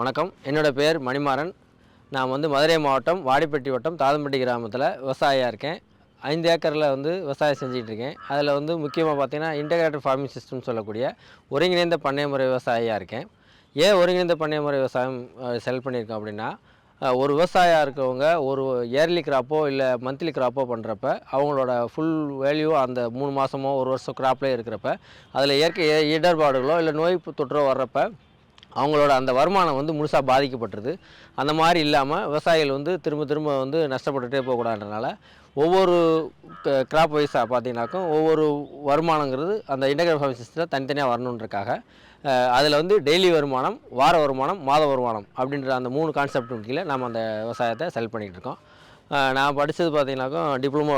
வணக்கம். என்னோட பேர் மணிமாறன். நான் வந்து மதுரை மாவட்டம் வாடிப்பட்டி வட்டம் தாதம்பட்டி கிராமத்தில் விவசாயியாக இருக்கேன். ஐந்து ஏக்கரில் வந்து விவசாயம் செஞ்சுட்டு இருக்கேன். அதில் வந்து முக்கியமாக பார்த்திங்கன்னா இன்டகிரேட்டட் ஃபார்மிங் சிஸ்டம் சொல்லக்கூடிய ஒருங்கிணைந்த பண்ணை முறை விவசாயியாக இருக்கேன். ஏன் ஒருங்கிணைந்த பண்ணை முறை விவசாயம் செலக்ட் பண்ணியிருக்கேன் அப்படின்னா ஒரு விவசாயியாக இருக்கவங்க ஒரு இயர்லி கிராப்போ இல்லை மந்த்லி கிராப்போ பண்ணுறப்ப அவங்களோட ஃபுல் வேல்யூ அந்த மூணு மாதமோ ஒரு வருஷம் கிராப்லேயே இருக்கிறப்ப அதில் இயற்கை இடர்பாடுகளோ இல்லை நோய் தொற்றோ வர்றப்போ அவங்களோட அந்த வருமானம் வந்து முழுசாக பாதிக்கப்பட்டுருது. அந்த மாதிரி இல்லாமல் விவசாயிகள் வந்து திரும்ப திரும்ப வந்து நஷ்டப்பட்டுட்டே போகக்கூடாதுனால ஒவ்வொரு கிராப் வைஸாக பார்த்தீங்கன்னாக்கும் ஒவ்வொரு வருமானங்கிறது அந்த இன்டகிரல் ஃபார்மிங் சிஸ்டத்தில் தனித்தனியாக வரணுன்றக்காக அதில் வந்து டெய்லி வருமானம் வார வருமானம் மாத வருமானம் அப்படின்ற அந்த மூணு கான்செப்ட் கீழே நம்ம அந்த விவசாயத்தை செல் பண்ணிகிட்டு இருக்கோம். நான் படித்தது பார்த்தீங்கன்னாக்கா டிப்ளமோ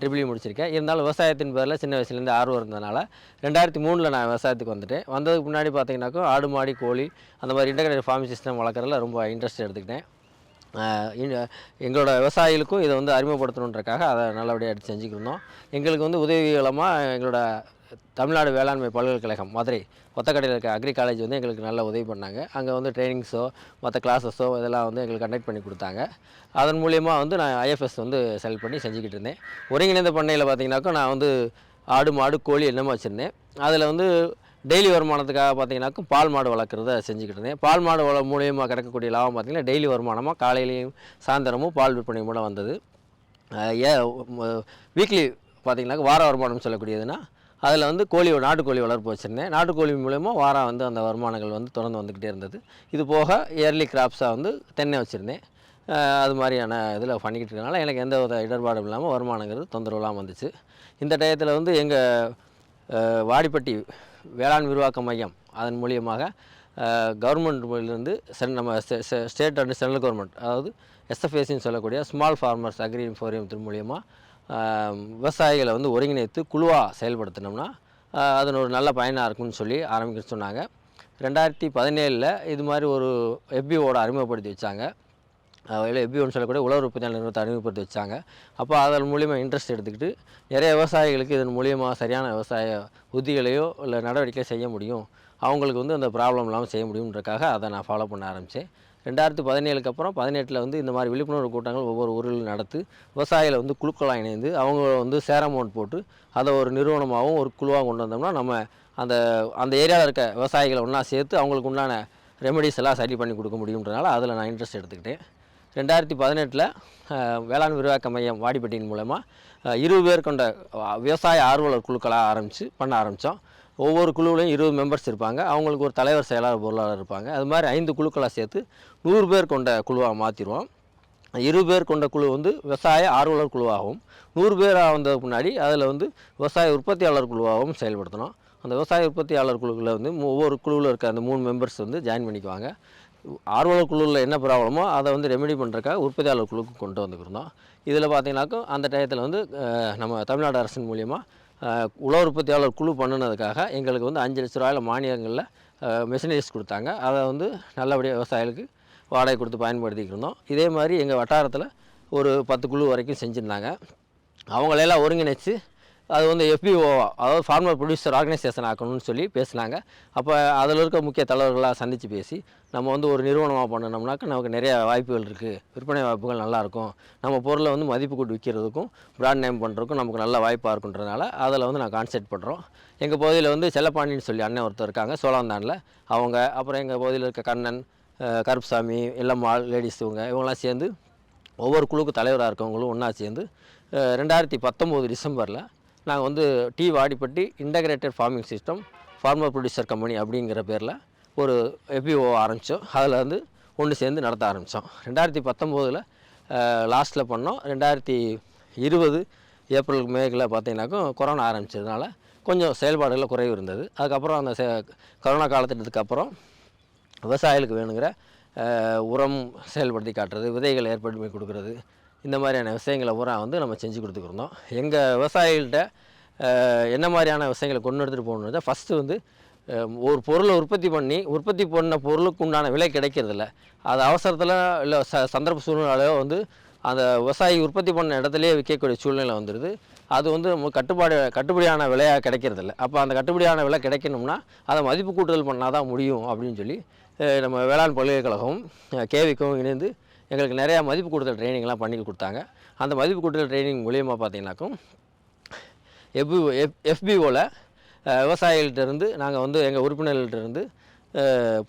ட்ரிபிள்யூ e முடிச்சிருக்கேன். இருந்தாலும் விவசாயத்தின் பேரில் சின்ன வயசுலேருந்து ஆர்வம் இருந்ததுனால ரெண்டாயிரத்தி மூணில் நான் விவசாயத்துக்கு வந்துட்டேன். வந்ததுக்கு முன்னாடி பார்த்தீங்கன்னாக்கா ஆடு மாடி கோழி அந்த மாதிரி இன்டகிரேட் ஃபார்மிங் சிஸ்டம் வளர்க்குறதுல ரொம்ப இன்ட்ரெஸ்ட் எடுத்துக்கிட்டேன். எங்களோட விவசாயிகளுக்கும் இதை வந்து அறிமுகப்படுத்தணுன்றக்காக அதை நல்லபடியாக எடுத்து செஞ்சுக்கிருந்தோம் எங்களுக்கு வந்து உதவிகளமாக எங்களோட தமிழ்நாடு வேளாண்மை பல்கலைக்கழகம் மதுரை ஒத்தக்கடையில் இருக்க அக்ரி காலேஜ் வந்து எங்களுக்கு நல்ல உதவி பண்ணாங்க. அங்கே வந்து ட்ரைனிங்ஸோ மற்ற கிளாஸஸோ இதெல்லாம் வந்து எங்களுக்கு கண்டக்ட் பண்ணி கொடுத்தாங்க. அதன் மூலியமாக வந்து நான் ஐஎஃப்எஸ் வந்து செலக்ட் பண்ணி செஞ்சுக்கிட்டு இருந்தேன். ஒருங்கிணைந்த பண்ணையில் பார்த்தீங்கன்னாக்கா நான் வந்து ஆடு மாடு கோழி என்னமோ வச்சுருந்தேன். அதில் வந்து டெய்லி வருமானத்துக்காக பார்த்தீங்கன்னாக்கும் பால் மாடு வளர்க்குறத செஞ்சுக்கிட்டு இருந்தேன். பால் மாடு வள மூலியமாக கிடைக்கக்கூடிய லாபம் பார்த்திங்கன்னா டெய்லி வருமானமாக காலையிலையும் சாயந்தரமும் பால் விற்பனை மூலம் வந்தது. ஏ வீக்லி பார்த்திங்கனாக்கா வார வருமானம் சொல்லக்கூடியதுன்னா அதில் வந்து கோழி நாட்டுக்கோழி வளர்ப்பு வச்சுருந்தேன். நாட்டுக்கோழி மூலயமா வாரம் வந்து அந்த வருமானங்கள் வந்து தொடர்ந்து வந்துக்கிட்டே இருந்தது. இது போக இயர்லி கிராப்ஸாக வந்து தென்னை வச்சுருந்தேன். அது மாதிரியான இதில் பண்ணிக்கிட்டு இருக்கனால எனக்கு எந்த வித இடர்பாடும் இல்லாமல் வருமானங்கிறது தொந்தரவு இல்லாமல் வந்துச்சு. இந்த டயத்தில் வந்து எங்கள் வாடிப்பட்டி வேளாண் விரிவாக்க மையம் அதன் மூலியமாக கவர்மெண்ட்லேருந்து சென் நம்ம ஸ்டேட் அண்ட் சென்ட்ரல் கவர்மெண்ட் அதாவது எஸ்எஃப்ஏசின்னு சொல்லக்கூடிய ஸ்மால் ஃபார்மர்ஸ் அக்ரி ஃபோரியம் மூலியமாக விவசாயிகளை வந்து ஒருங்கிணைத்து குழுவாக செயல்படுத்தினோம்னா அதன் ஒரு நல்ல பயனாக இருக்கும்னு சொல்லி ஆரம்பிக்க சொன்னாங்க. ரெண்டாயிரத்தி பதினேழில் இது மாதிரி ஒரு எஃபிஓட அறிமுகப்படுத்தி வச்சாங்க. இல்லை எஃபிஓன்னு சொல்லக்கூடிய உழவர் உற்பத்தி நிறுவனத்தை அறிமுகப்படுத்தி வச்சாங்க. அப்போ அதன் மூலியமாக இன்ட்ரெஸ்ட் எடுத்துக்கிட்டு நிறைய விவசாயிகளுக்கு இதன் மூலியமாக சரியான விவசாய உத்திகளையோ இல்லை நடவடிக்கையோ செய்ய முடியும். அவங்களுக்கு வந்து அந்த ப்ராப்ளம் இல்லாமல் செய்ய முடியுன்றக்காக அதை நான் ஃபாலோ பண்ண ஆரம்பித்தேன் ரெண்டாயிரத்து பதினேழுக்கு அப்புறம் பதினெட்டில் வந்து இந்த மாதிரி விழிப்புணர்வு கூட்டங்கள் ஒவ்வொரு ஊரிலும் நடத்து விவசாயிகளை வந்து குழுக்களாக இணைந்து அவங்க வந்து சேர் அமௌண்ட் போட்டு அதை ஒரு நிறுவனமாகவும் ஒரு குழுவாக கொண்டு வந்தோம்னா நம்ம அந்த அந்த ஏரியாவில் இருக்க விவசாயிகளை ஒன்றா சேர்த்து அவங்களுக்கு உண்டான ரெமெடிஸ் எல்லாம் சரி பண்ணி கொடுக்க முடியுன்றனால அதில் நான் இன்ட்ரெஸ்ட் எடுத்துக்கிட்டேன். ரெண்டாயிரத்தி பதினெட்டில் வேளாண் விரிவாக்க மையம் வாடிப்பட்டியின் மூலமாக இருபது பேர் கொண்ட விவசாய ஆர்வலர் குழுக்களாக ஆரம்பித்து பண்ண ஆரம்பித்தோம் ஒவ்வொரு குழுவிலையும் இருபது மெம்பர்ஸ் இருப்பாங்க. அவங்களுக்கு ஒரு தலைவர் செயலாளர் பொருளாளர் இருப்பாங்க. அது மாதிரி ஐந்து குழுக்களாக சேர்த்து நூறு பேர் கொண்ட குழுவாக மாற்றிடுவோம் இருபது பேர் கொண்ட குழு வந்து விவசாய ஆர்வலர் குழுவாகவும் நூறு பேர் வந்ததுக்கு முன்னாடி அதில் வந்து விவசாய உற்பத்தியாளர் குழுவாகவும் செயல்படுத்தணும். அந்த விவசாய உற்பத்தியாளர் குழுவில் வந்து ஒவ்வொரு குழுவில் இருக்க அந்த மூணு மெம்பர்ஸ் வந்து ஜாயின் பண்ணிக்குவாங்க. ஆர்வலர் குழுவில் என்ன ப்ராப்ளமோ அதை வந்து ரெமெடி பண்ணுறக்காக உற்பத்தியாளர் குழுக்கு கொண்டு வந்துக்கிருந்தோம் இதில் பார்த்தீங்கன்னாக்கா அந்த டயத்தில் வந்து நம்ம தமிழ்நாடு அரசின் மூலியமாக உல உற்பத்தியாளர் குழு பண்ணினதுக்காக எங்களுக்கு வந்து அஞ்சு லட்ச ரூபாயில் மானியங்களில் மெஷினரிஸ் கொடுத்தாங்க. அதை வந்து நல்லபடியாக விவசாயிகளுக்கு வாடகை கொடுத்து பயன்படுத்திக்கிட்டு இருந்தோம். இதே மாதிரி எங்கள் வட்டாரத்தில் ஒரு பத்து குழு வரைக்கும் செஞ்சுருந்தாங்க. அவங்களெல்லாம் ஒருங்கிணைச்சு அது வந்து எஃபிஓ அதாவது ஃபார்மர் ப்ரொடியூசர் ஆர்கனைசேஷன் ஆக்கணும்னு சொல்லி பேசினாங்க. அப்போ அதில் இருக்க முக்கிய தலைவர்களாக சந்தித்து பேசி நம்ம வந்து ஒரு நிறுவனமாக பண்ணணும்னாக்க நமக்கு நிறைய வாய்ப்புகள் இருக்குது விற்பனை வாய்ப்புகள் நல்லாயிருக்கும் நம்ம பொருளை வந்து மதிப்பு கூட்டி விற்கிறதுக்கும் பிராண்ட் நேம் பண்ணுறதுக்கும் நமக்கு நல்ல வாய்ப்பாக இருக்குன்றதுனால அதில் வந்து நான் கான்சென்ட் பண்ணுறோம் எங்கள் பகுதியில் வந்து செல்லப்பாண்டின்னு சொல்லி அண்ணன் ஒருத்தர் இருக்காங்க சோழந்தானில். அவங்க அப்புறம் எங்கள் பகுதியில் இருக்க கண்ணன் கருப்புசாமி இல்லம்மாள் லேடிஸ் இவங்க இவங்கெல்லாம் சேர்ந்து ஒவ்வொரு குழுக்கு தலைவராக இருக்கவங்களும் ஒன்றா சேர்ந்து ரெண்டாயிரத்தி பத்தொம்போது டிசம்பரில் நாங்கள் வந்து T Vadipatti integrated farming system farmer producer company அப்படிங்கிற பேரில் ஒரு எபிஓ ஆரம்பித்தோம். அதில் வந்து ஒன்று சேர்ந்து நடத்த ஆரம்பித்தோம். ரெண்டாயிரத்தி பத்தொம்போதில் லாஸ்ட்டில் பண்ணோம். ரெண்டாயிரத்தி இருபது ஏப்ரல் மேக்கில் பார்த்தீங்கன்னாக்கும் கொரோனா ஆரம்பித்ததுனால கொஞ்சம் செயல்பாடுகளில் குறைவு இருந்தது. அதுக்கப்புறம் அந்த செ கொரோனா காலத்திட்டத்துக்கு அப்புறம் விவசாயிகளுக்கு வேணுங்கிற உரம் செயல்படுத்தி காட்டுறது விதைகள் ஏற்படுத்தி பண்ணி கொடுக்குறது இந்த மாதிரியான விஷயங்களை பூரா வந்து நம்ம செஞ்சு கொடுத்துக்கிருந்தோம். எங்கள் விவசாயிகள்கிட்ட என்ன மாதிரியான விஷயங்களை கொண்டு எடுத்துகிட்டு போகணுன்றத ஃபஸ்ட்டு வந்து ஒரு பொருளை உற்பத்தி பண்ணி உற்பத்தி பண்ண பொருளுக்கு உண்டான விலை கிடைக்கிறதில்ல. அது அவசரத்தில் இல்லை ச சந்தர்ப்ப சூழ்நிலையோ வந்து அந்த விவசாயி உற்பத்தி பண்ண இடத்துலையே விற்கக்கூடிய சூழ்நிலை வந்துடுது அது வந்து நம்ம கட்டுப்பாடு கட்டுப்படியான விலையாக கிடைக்கிறதில்ல. அப்போ அந்த கட்டுப்படியான விலை கிடைக்கணும்னா அதை மதிப்பு கூட்டுதல் பண்ணால் தான் முடியும் அப்படின்னு சொல்லி நம்ம வேளாண் பல்கலைக்கழகம் கேவிக்கும் இணைந்து எங்களுக்கு நிறையா மதிப்பு கூடுதல் ட்ரைனிங்லாம் பண்ணி கொடுத்தாங்க. அந்த மதிப்பு கூடுதல் ட்ரைனிங் மூலியமாக பார்த்தீங்கன்னாக்கும் எஃபி எஃப் எஃபிஓவில் விவசாயிகள்கிட்டருந்து நாங்கள் வந்து எங்கள் உறுப்பினர்கள்ட்டருந்து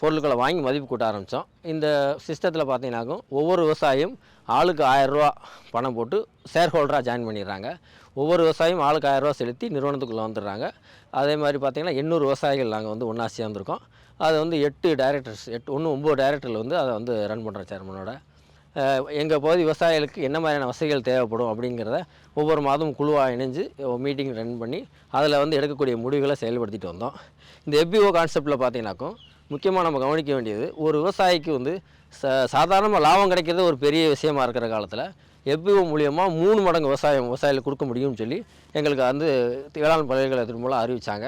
பொருட்களை வாங்கி மதிப்பு கூட்ட ஆரம்பித்தோம் இந்த சிஸ்டத்தில் பார்த்தீங்கன்னாக்கும் ஒவ்வொரு விவசாயியும் ஆளுக்கு ஆயரூவா பணம் போட்டு ஷேர் ஹோல்டராக ஜாயின் பண்ணிடுறாங்க. ஒவ்வொரு விவசாயியும் ஆளுக்கு ஆயரூவா செலுத்தி நிறுவனத்துக்குள்ளே வந்துடுறாங்க. அதே மாதிரி பார்த்திங்கன்னா எண்ணூறு விவசாயிகள் நாங்கள் வந்து ஒன்றா சேர்ந்துருக்கோம். அது வந்து எட்டு டைரக்டர்ஸ் எட்டு ஒன்று ஒம்பது டைரக்டரில் வந்து அதை வந்து ரன் பண்ணுற சேர்மனோட எங்கள் பகுதி விவசாயிகளுக்கு என்ன மாதிரியான வசதிகள் தேவைப்படும் அப்படிங்கிறத ஒவ்வொரு மாதமும் குழுவாக இணைஞ்சு மீட்டிங் ரன் பண்ணி அதில் வந்து எடுக்கக்கூடிய முடிவுகளை செயல்படுத்திட்டு வந்தோம். இந்த எப்பிஓ கான்செப்டில் பார்த்தீங்கன்னாக்கும் முக்கியமாக நம்ம கவனிக்க வேண்டியது ஒரு விவசாயிக்கு வந்து ச சாதாரணமாக லாபம் கிடைக்கிறது ஒரு பெரிய விஷயமா இருக்கிற காலத்தில் எப்பிஓ மூலியமாக மூணு மடங்கு விவசாயம் விவசாயிகளுக்கு கொடுக்க முடியும்னு சொல்லி எங்களுக்கு வந்து வேளாண் பல்கலைக்கழகத்தின் மூலம் அறிவித்தாங்க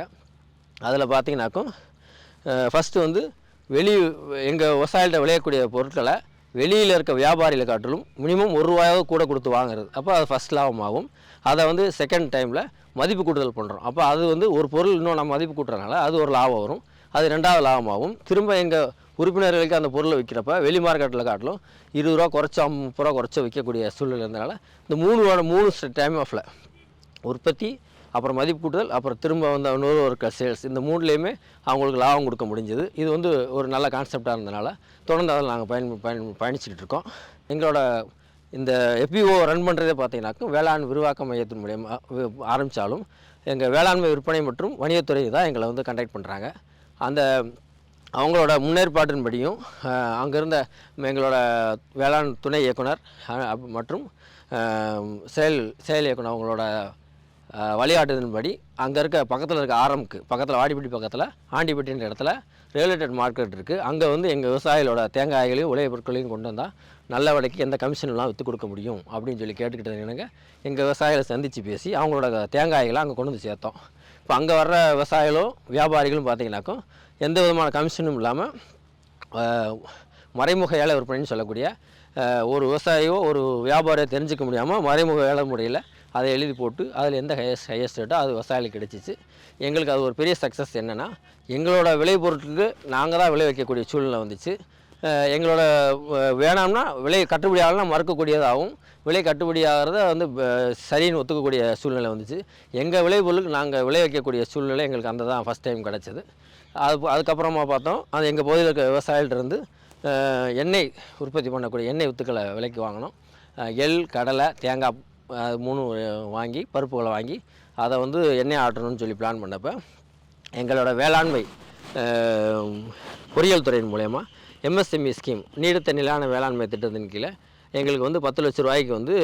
அதில் பார்த்தீங்கன்னாக்கும் ஃபஸ்ட்டு வந்து வெளி எங்கள் விவசாயிகிட்ட விளையக்கூடிய பொருட்களை வெளியில் இருக்க வியாபாரியில் காட்டிலும் மினிமம் ஒரு ரூபாயாவது கூட கொடுத்து வாங்குறது. அப்போ அது ஃபஸ்ட் லாபமாகும். அதை வந்து செகண்ட் டைமில் மதிப்பு கூட்டுதல் பண்ணுறோம் அப்போ அது வந்து ஒரு பொருள் இன்னும் நம்ம மதிப்பு கூட்டுறதுனால அது ஒரு லாபம் வரும். அது ரெண்டாவது லாபமாகும். திரும்ப எங்கள் உறுப்பினர்களுக்கு அந்த பொருளை விற்கிறப்ப வெளி மார்க்கெட்டில் காட்டிலும் இருபது ரூபா குறைச்சா முப்பது ரூபா குறைச்சா விற்கக்கூடிய சூழ்நிலை இருந்தனால இந்த மூணு மூணு டைம் ஆஃபில் உற்பத்தி அப்புறம் மதிப்பு கூட்டுதல் அப்புறம் திரும்ப வந்து இன்னொரு ஒரு சேல்ஸ் இந்த மூணுலேயுமே அவங்களுக்கு லாபம் கொடுக்க முடிஞ்சது. இது வந்து ஒரு நல்ல கான்செப்டாக இருந்தனால தொடர்ந்து அதில் நாங்கள் பயன் பயன் பயணிச்சுக்கிட்டு இருக்கோம். எங்களோட இந்த எப்பிஓ ரன் பண்ணுறதே பார்த்தீங்கன்னாக்கும் வேளாண் விரிவாக்க மையத்தின் மூலியமாக ஆரம்பித்தாலும் எங்கள் வேளாண்மை விற்பனை மற்றும் வணிகத்துறை தான் எங்களை வந்து கண்டக்ட் பண்ணுறாங்க அந்த அவங்களோட முன்னேற்பாட்டின்படியும் அங்கேருந்த எங்களோட வேளாண் துணை இயக்குனர் மற்றும் செயல் செயல் இயக்குனர் அவங்களோட அஹ், அங்கே இருக்க பக்கத்தில் இருக்க ஆரம்க்கு பக்கத்தில் வாடிப்பட்டி பக்கத்தில் ஆண்டிப்பட்டின்ற இடத்துல ரியலேட்டட் மார்க்கெட் இருக்குது அங்கே வந்து எங்கள் விவசாயிகளோட தேங்காய்களையும் உலக பொருட்களையும் கொண்டு வந்தால் நல்ல விலைக்கு எந்த கமிஷன்லாம் விற்று கொடுக்க முடியும் அப்படின்னு சொல்லி கேட்டுக்கிட்டு எனக்கு எங்கள் விவசாயிகளை சந்தித்து பேசி அவங்களோட தேங்காய்களை அங்கே கொண்டு வந்து சேர்த்தோம். இப்போ அங்கே வர்ற விவசாயிகளும் வியாபாரிகளும் பார்த்தீங்கன்னாக்கும் எந்த விதமான கமிஷனும் இல்லாமல் மறைமுக ஏழை விற்பனைன்னு சொல்லக்கூடிய ஒரு விவசாயியோ ஒரு வியாபாரியோ தெரிஞ்சுக்க முடியாமல் மறைமுக ஏழை முறையில் அதை எழுதி போட்டு அதில் எந்த ஹையஸ்ட் ஹையஸ்ட் ரேட்டோ அது விவசாயிகளுக்கு கிடச்சிச்சு. எங்களுக்கு அது ஒரு பெரிய சக்ஸஸ் என்னென்னா எங்களோட விளை பொருட்களுக்கு நாங்கள் தான் விளை வைக்கக்கூடிய சூழ்நிலை வந்துச்சு. எங்களோட வேணாம்னா விலை கட்டுப்படி ஆகலாம் மறுக்கக்கூடியதாகவும் விலை கட்டுப்படி ஆகிறத வந்து சரின்னு ஒத்துக்கக்கூடிய சூழ்நிலை வந்துச்சு. எங்கள் விளைபொருளுக்கு நாங்கள் விளை வைக்கக்கூடிய சூழ்நிலை எங்களுக்கு அந்த தான் ஃபஸ்ட் டைம் கிடச்சிது. அது அதுக்கப்புறமா பார்த்தோம் அது எங்கள் பகுதியில் இருக்க விவசாயிகள்டிருந்து எண்ணெய் உற்பத்தி பண்ணக்கூடிய எண்ணெய் வித்துக்களை விலைக்கு வாங்கினோம். எள் கடலை தேங்காய் அது மூணு வாங்கி பருப்புகளை வாங்கி அதை வந்து எண்ணெய் ஆட்டணும்னு சொல்லி பிளான் பண்ணப்போ எங்களோட வேளாண்மை பொறியியல் துறையின் மூலயமா எம்எஸ்எம்இ ஸ்கீம் நீடித்த நிலையான வேளாண்மை திட்டத்தின் கீழே எங்களுக்கு வந்து பத்து லட்ச ரூபாய்க்கு வந்து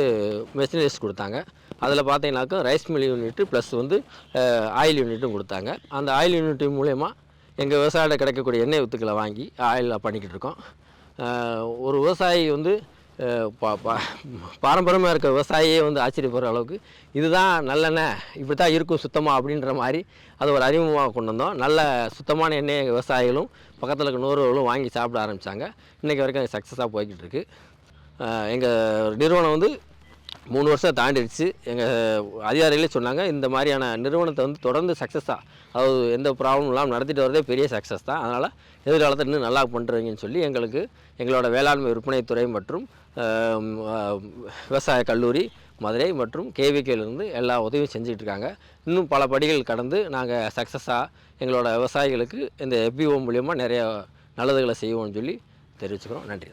மெஷினரிஸ் கொடுத்தாங்க. அதில் பார்த்தீங்கன்னாக்கா ரைஸ் மில் யூனிட்டு ப்ளஸ் வந்து ஆயில் யூனிட்டும் கொடுத்தாங்க. அந்த ஆயில் யூனிட் மூலயமா எங்கள் விவசாயிட்ட கிடைக்கக்கூடிய எண்ணெய் வித்துக்களை வாங்கி ஆயிலில் பண்ணிக்கிட்டு இருக்கோம். ஒரு விவசாயி வந்து பாரம்பரியமாக இருக்க விவசாயியே வந்து ஆச்சரியப்படுற அளவுக்கு இதுதான் நல்லெண்ணெய் இப்படி தான் இருக்கும் சுத்தமாக அப்படின்ற மாதிரி அது ஒரு அறிமுகமாக கொண்டு வந்தோம். நல்ல சுத்தமான எண்ணெய் எங்கள் விவசாயிகளும் பக்கத்தில் இருக்க நூறுகளும் வாங்கி சாப்பிட ஆரம்பித்தாங்க இன்றைக்கி வரைக்கும் அது சக்ஸஸாக போய்கிட்டு இருக்குது எங்கள் நிறுவனம் வந்து மூணு வருஷம் தாண்டிடுச்சு. எங்கள் அதிகாரிகளே சொன்னாங்க இந்த மாதிரியான நிறுவனத்தை வந்து தொடர்ந்து சக்ஸஸாக அதாவது எந்த ப்ராப்ளம் இல்லாமல் நடத்திட்டு வரதே பெரிய சக்ஸஸ் தான். அதனால் எதிர்காலத்தில் இன்னும் நல்லா பண்ணுறீங்கன்னு சொல்லி எங்களுக்கு எங்களோட வேளாண்மை விற்பனைத்துறை மற்றும் விவசாய கல்லூரி மதுரை மற்றும் கேவிகேலேருந்து எல்லா உதவியும் செஞ்சுக்கிட்டு இருக்காங்க இன்னும் பல படிகள் கடந்து நாங்கள் சக்ஸஸாக எங்களோட விவசாயிகளுக்கு இந்த எஃபிஓ மூலியமாக நிறைய நல்லதுகளை செய்வோம்னு சொல்லி தெரிவிச்சுக்கிறோம். நன்றி.